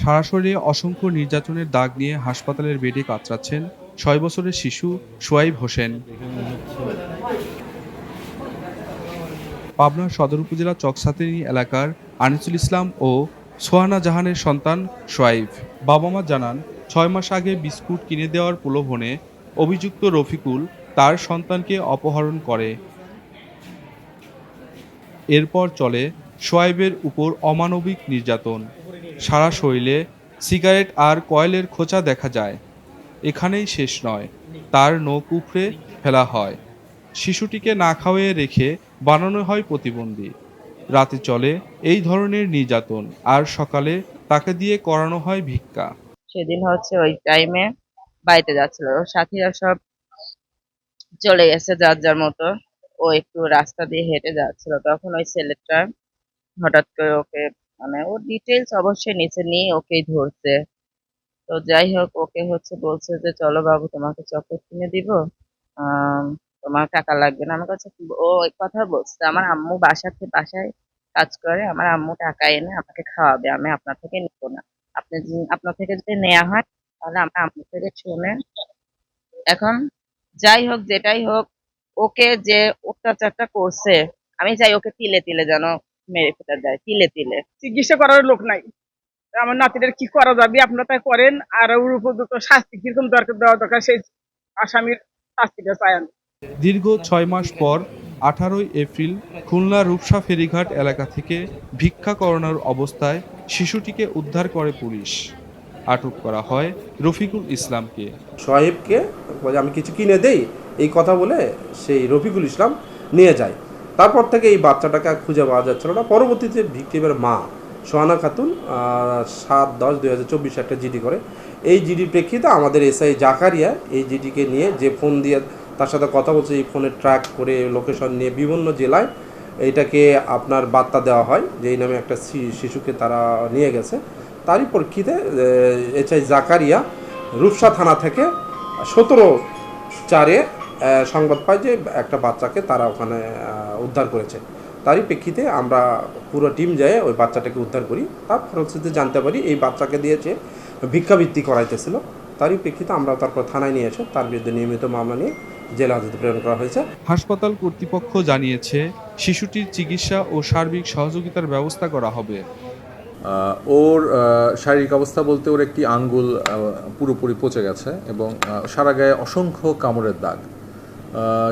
সারা শরীরে অসংখ্য নির্যাতনের দাগ নিয়ে হাসপাতালের বেডে কাতরাচ্ছেন ছয় বছরের শিশু সোয়াইব হোসেন। পাবনার সদর উপজেলা চকসাতেনি এলাকার আনিসুল ইসলাম ও সোহানা জাহানের সন্তান সোয়াইব। বাবা মা জানান, ছয় মাস আগে বিস্কুট কিনে দেওয়ার প্রলোভনে অভিযুক্ত রফিকুল তার সন্তানকে অপহরণ করে। এরপর চলে সোয়াইবের উপর অমানবিক নির্যাতন। সারা শরীরে সিগারেট আর কয়েলের খোঁচা দেখা যায়। এখানেই শেষ নয়, তার নখ উপড়ে ফেলা হয়। শিশুটিকে না খাওয়িয়ে রেখে বানানো হয় প্রতিবন্ধী। রাতে চলে এই ধরনের নির্যাতন, আর সকালে তাকে দিয়ে করানো হয় ভিক্ষা। সেদিন হচ্ছে ওই টাইমে বাড়িতে যাচ্ছিল। ওর সাথীরা সব চলে গেছে যার যার মতো। ও একটু রাস্তা দিয়ে হেঁটে যাচ্ছিল। তখন ওই ছেলেটা হঠাৎ করে ওকে মানে ওর ডিটেলস অবশ্যই নিচে নিয়ে ওকেই ধরছে। তো যাই হোক, ওকে হচ্ছে বলছে যে, চলো বাবু, তোমাকে চকলেট কিনে দিব। তোমার টাকা লাগবে না। আমার কাছে ও কথা বলছে, আমার আম্মু বাসাতে বাসায় কাজ করে, আমার আম্মু টাকা এনে আমাকে খাওয়াবে, আমি আপনার থেকে নিব না। আপনি আপনার থেকে যদি নেওয়া হয়, তাহলে আমার আম্মু থেকে শুনে। এখন যাই হোক, যেটাই হোক, ওকে যে অত্যাচারটা করছে, আমি চাই ওকে তিলে তিলে যেন মেরে ফেলে দেয় তিলে তিলে। চিকিৎসা করার লোক নাই। আমার নাতিদের কি করা যাবে আপনারা তাই করেন। আর ওর উপযুক্ত শাস্তি কীরকম দরকার দেওয়া দরকার সেই আসামির শাস্তিটা আমি। দীর্ঘ ছয় মাস পর আঠারোই এপ্রিল খুলনা রূপসা ফেরিঘাট এলাকা থেকে ভিক্ষা করানোর অবস্থায় শিশুটিকে উদ্ধার করে পুলিশ। আটক করা হয় রফিকুল ইসলামকে। সোহেবকে আমি কিছু কিনে দেই? এই কথা বলে সেই রফিকুল ইসলাম নিয়ে যায়। তারপর থেকে এই বাচ্চাটাকে খুঁজে পাওয়া যাচ্ছিল না। পরবর্তীতে ভিক্টিমের মা, সোহানা খাতুন সাত দশ দুই হাজার চব্বিশে একটা জিডি করে। এই জিডির প্রেক্ষিতে আমাদের এসআই জাকারিয়া এই জিডিকে নিয়ে যে ফোন দিয়ে তার সাথে কথা বলছে, এই ফোনে ট্র্যাক করে লোকেশন নিয়ে বিভিন্ন জেলায় এইটাকে আপনার বার্তা দেওয়া হয় যে এই নামে একটা শিশুকে তারা নিয়ে গেছে। তারই প্রেক্ষিতে এসআই জাকারিয়া রূপসা থানা থেকে সতেরো চারে সংবাদ পাই যে একটা বাচ্চাকে তারা ওখানে উদ্ধার করেছে। তারই প্রেক্ষিতে আমরা পুরো টিম যেয়ে ওই বাচ্চাটাকে উদ্ধার করি। তার ফলশ্রুতিতে জানতে পারি এই বাচ্চাকে দিয়েছে ভিক্ষাবৃত্তি করাইতেছিল। তারই প্রেক্ষিতে আমরা তারপর থানায় নিয়ে এসে তার বিরুদ্ধে নিয়মিত মামলা নিয়ে জেলা হাজতে প্রেরণ করা হয়েছে। হাসপাতাল কর্তৃপক্ষ জানিয়েছে শিশুটির চিকিৎসা ও সার্বিক সহযোগিতার ব্যবস্থা করা হবে। ওর শারীরিক অবস্থা বলতে ওর একটি আঙ্গুল পুরোপুরি পচে গেছে এবং সারা গায়ে অসংখ্য কামড়ের দাগ।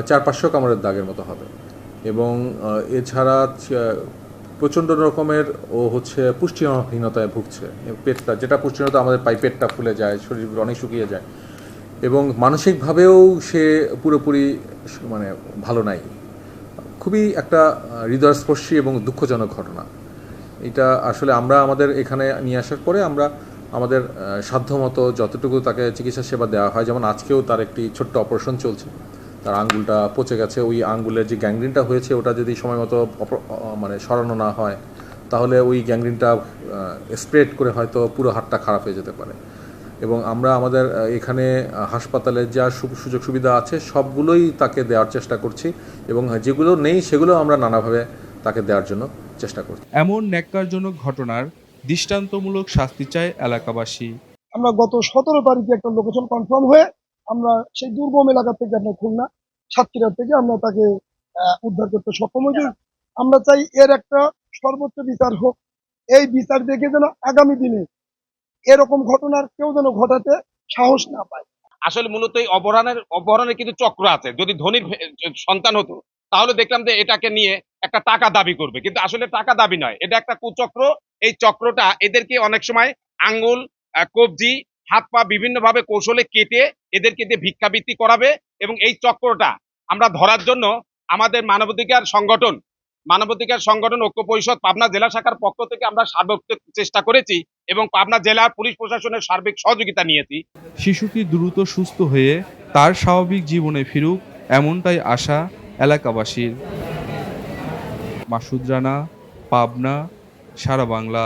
চার পাঁচশো কামড়ের দাগের মতো হবে। এবং এছাড়া প্রচণ্ড রকমের ও হচ্ছে পুষ্টিহীনতায় ভুগছে। পেটটা, যেটা পুষ্টিহীনতা আমাদের পাই পেটটা ফুলে যায়, শরীর অনেক শুকিয়ে যায়। এবং মানসিকভাবেও সে পুরোপুরি মানে ভালো নাই। খুবই একটা হৃদয়স্পর্শী এবং দুঃখজনক ঘটনা। এটা আসলে আমরা আমাদের এখানে নিয়ে আসার পরে আমরা আমাদের সাধ্যমতো যতটুকু তাকে চিকিৎসা সেবা দেওয়া হয়, যেমন আজকেও তার একটি ছোট্ট অপারেশন চলছে। তার আঙ্গুলটা পচে গেছে ওই আঙ্গুলের যে গ্যাংগ্রিনটা হয়েছে ওটা যদি সময় মতো মানে সরানো না হয় তাহলে ওই গ্যাংগ্রিনটা স্প্রেড করে হয়তো পুরো হাতটা খারাপ হয়ে যেতে পারে। এবং আমরা আমাদের এখানে হাসপাতালে যা সু- সুযোগ সুবিধা আছে সবগুলোই তাকে দেওয়ার চেষ্টা করছি এবং যেগুলো নেই সেগুলো আমরা নানাভাবে তাকে দেওয়ার জন্য চেষ্টা করছি। এমন ন্যাক্কারজনক ঘটনার দৃষ্টান্তমূলক শাস্তি চায় এলাকাবাসী। আমরা গত সতেরো তারিখে একটা লোকেশন কনফার্ম হয়ে আমরা সেই দুর্গম এলাকা থেকে আমরা খুলনা। সাতক্ষীরা থেকে আমরা তাকে উদ্ধার করতে সক্ষম হয়েছি। আমরা চাই এর একটা সর্বোচ্চ বিচার হোক। এই বিচার দেখে যেন আগামী দিনে এরকম ঘটনার কেউ যেন ঘটাতে সাহস না পায়। আসলে মূলত এই অপহরণের অপহরণের কিন্তু চক্র আছে। যদি ধনীর সন্তান হতো, তাহলে দেখলাম যে এটাকে নিয়ে একটা টাকা দাবি করবে। কিন্তু আসলে টাকা দাবি নয়, এটা একটা কুচক্র। এই চক্রটা এদেরকে অনেক সময় আঙ্গুল কবজি, হাত পা বিভিন্ন ভাবে কৌশলে কেটে এদেরকে দিয়ে ভিক্ষাবৃত্তি করাবে এবং এই চক্রটা আমরা ধরার জন্য আমাদের মানবাধিকার সংগঠন মানবাধিকার সংগঠন ঐক্য পরিষদ পাবনা জেলা শাখার পক্ষ থেকে আমরা সার্বত্রিক চেষ্টা করেছি এবং পাবনা জেলা পুলিশ প্রশাসনের সার্বিক সহযোগিতা নিয়েছি। শিশুটি দ্রুত সুস্থ হয়ে তার স্বাভাবিক জীবনে ফিরুক, এমনটাই আশা এলাকাবাসীর। মাসুদ রানা, পাবনা, সারা বাংলা।